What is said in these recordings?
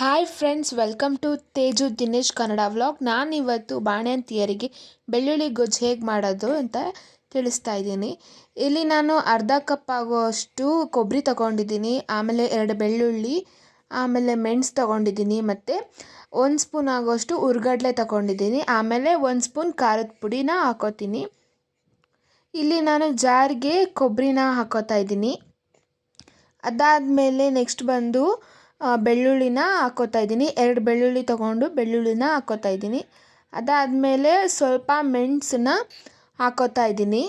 Hi friends welcome to Teju Dinesh Kannada vlog ನಾನಿವತ್ತು ಬಾಣಂತಿಯರಿಗೆ ಬೆಳ್ಳುಳ್ಳಿ ಗೊಜ್ಜು ಹೇಗೆ ಮಾಡೋದು ಅಂತ ತಿಳಿಸ್ತಾ ಇದ್ದೀನಿ. ಇಲ್ಲಿ ನಾನು ಅರ್ಧ ಕಪ್ ಆಗುವಷ್ಟು ಕೊಬ್ಬರಿ ತಗೊಂಡಿದ್ದೀನಿ, ಆಮೇಲೆ ಎರಡು ಬೆಳ್ಳುಳ್ಳಿ, ಆಮೇಲೆ ಮೆಣಸು ತಗೊಂಡಿದ್ದೀನಿ ಮತ್ತು ಒಂದು ಸ್ಪೂನ್ ಆಗೋಷ್ಟು ಉರ್ಗಡ್ಲೆ ತಗೊಂಡಿದ್ದೀನಿ, ಆಮೇಲೆ ಒಂದು ಸ್ಪೂನ್ ಖಾರದ ಪುಡಿನ ಹಾಕೋತೀನಿ. ಇಲ್ಲಿ ನಾನು ಜಾರಿಗೆ ಕೊಬ್ಬರಿನ ಹಾಕೋತಾ ಇದ್ದೀನಿ. ಅದಾದಮೇಲೆ ನೆಕ್ಸ್ಟ್ ಬಂದು ಬೆಳ್ಳುಳ್ಳಿನ ಹಾಕೋತಾ ಇದ್ದೀನಿ. ಎರಡು ಬೆಳ್ಳುಳ್ಳಿ ತೊಗೊಂಡು ಬೆಳ್ಳುಳ್ಳಿನ ಹಾಕೋತಾ ಇದ್ದೀನಿ. ಅದಾದಮೇಲೆ ಸ್ವಲ್ಪ ಮೆಣಸನ್ನ ಹಾಕೋತಾ ಇದ್ದೀನಿ.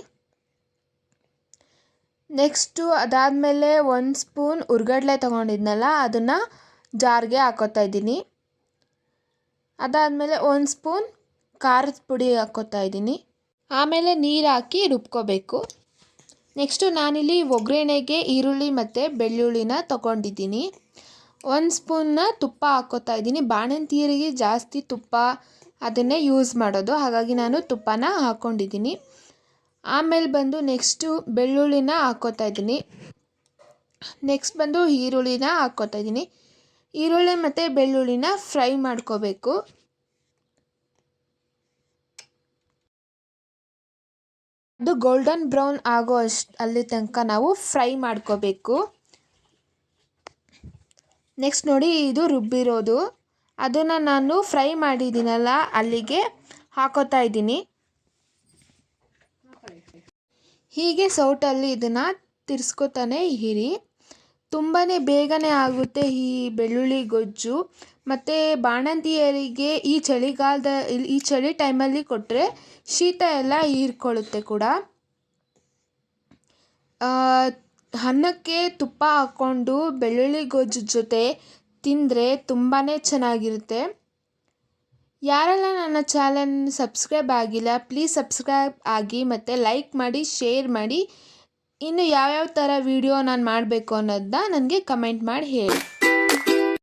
ನೆಕ್ಸ್ಟು ಅದಾದಮೇಲೆ ಒಂದು ಸ್ಪೂನ್ ಹುರ್ಗಡ್ಲೆ ತೊಗೊಂಡಿದ್ನಲ್ಲ, ಅದನ್ನು ಜಾರಿಗೆ ಹಾಕೋತಾ ಇದ್ದೀನಿ. ಅದಾದಮೇಲೆ ಒಂದು ಸ್ಪೂನ್ ಖಾರದ ಪುಡಿ ಹಾಕೋತಾ ಇದ್ದೀನಿ. ಆಮೇಲೆ ನೀರು ಹಾಕಿ ರುಬ್ಕೋಬೇಕು. ನೆಕ್ಸ್ಟು ನಾನಿಲ್ಲಿ ಒಗ್ಗರಣೆಗೆ ಈರುಳ್ಳಿ ಮತ್ತು ಬೆಳ್ಳುಳ್ಳಿನ ತೊಗೊಂಡಿದ್ದೀನಿ. ಒಂದು ಸ್ಪೂನ್ನ ತುಪ್ಪ ಹಾಕ್ಕೋತಾ ಇದ್ದೀನಿ. ಬಾಣಂತಿಯರಿಗೆ ಜಾಸ್ತಿ ತುಪ್ಪ ಅದನ್ನೇ ಯೂಸ್ ಮಾಡೋದು. ಹಾಗಾಗಿ ನಾನು ತುಪ್ಪನ ಹಾಕ್ಕೊಂಡಿದ್ದೀನಿ ಆಮೇಲೆ ಬಂದು ನೆಕ್ಸ್ಟು ಬೆಳ್ಳುಳ್ಳಿನ ಹಾಕ್ಕೋತಾ ಇದ್ದೀನಿ. ನೆಕ್ಸ್ಟ್ ಬಂದು ಈರುಳ್ಳಿನ ಹಾಕ್ಕೋತಾ ಇದ್ದೀನಿ. ಈರುಳ್ಳಿ ಮತ್ತು ಬೆಳ್ಳುಳ್ಳಿನ ಫ್ರೈ ಮಾಡ್ಕೋಬೇಕು. ಅದು ಗೋಲ್ಡನ್ ಬ್ರೌನ್ ಆಗೋ ಅಷ್ಟು ಅಲ್ಲಿ ತನಕ ನಾವು ಫ್ರೈ ಮಾಡ್ಕೋಬೇಕು. ನೆಕ್ಸ್ಟ್ ನೋಡಿ ಇದು ರುಬ್ಬಿರೋದು. ಅದನ್ನು ನಾನು ಫ್ರೈ ಮಾಡಿದ್ದೀನಲ್ಲ, ಅಲ್ಲಿಗೆ ಹಾಕೋತಾ ಇದ್ದೀನಿ. ಹೀಗೆ ಸೌಟಲ್ಲಿ ಇದನ್ನು ತಿರ್ಸ್ಕೊತಾನೆ ಇರಿ. ತುಂಬಾ ಬೇಗನೆ ಆಗುತ್ತೆ ಈ ಬೆಳ್ಳುಳ್ಳಿ ಗೊಜ್ಜು. ಮತ್ತು ಬಾಣಂತಿಯರಿಗೆ ಈ ಚಳಿಗಾಲದ, ಈ ಚಳಿ ಟೈಮಲ್ಲಿ ಕೊಟ್ಟರೆ ಶೀತ ಎಲ್ಲ ಹೀರ್ಕೊಳ್ಳುತ್ತೆ ಕೂಡ. ಅನ್ನಕ್ಕೆ ತುಪ್ಪ ಹಾಕ್ಕೊಂಡು ಬೆಳ್ಳುಳ್ಳಿ ಗೊಜ್ಜು ಜೊತೆ ತಿಂದರೆ ತುಂಬಾ ಚೆನ್ನಾಗಿರುತ್ತೆ. ಯಾರೆಲ್ಲ ನನ್ನ ಚಾನಲ್ ಸಬ್ಸ್ಕ್ರೈಬ್ ಆಗಿಲ್ಲ, ಪ್ಲೀಸ್ ಸಬ್ಸ್ಕ್ರೈಬ್ ಆಗಿ ಮತ್ತು ಲೈಕ್ ಮಾಡಿ, ಶೇರ್ ಮಾಡಿ. ಇನ್ನು ಯಾವ್ಯಾವ ಥರ ವೀಡಿಯೋ ನಾನು ಮಾಡಬೇಕು ಅನ್ನೋದನ್ನ ನನಗೆ ಕಮೆಂಟ್ ಮಾಡಿ ಹೇಳಿ.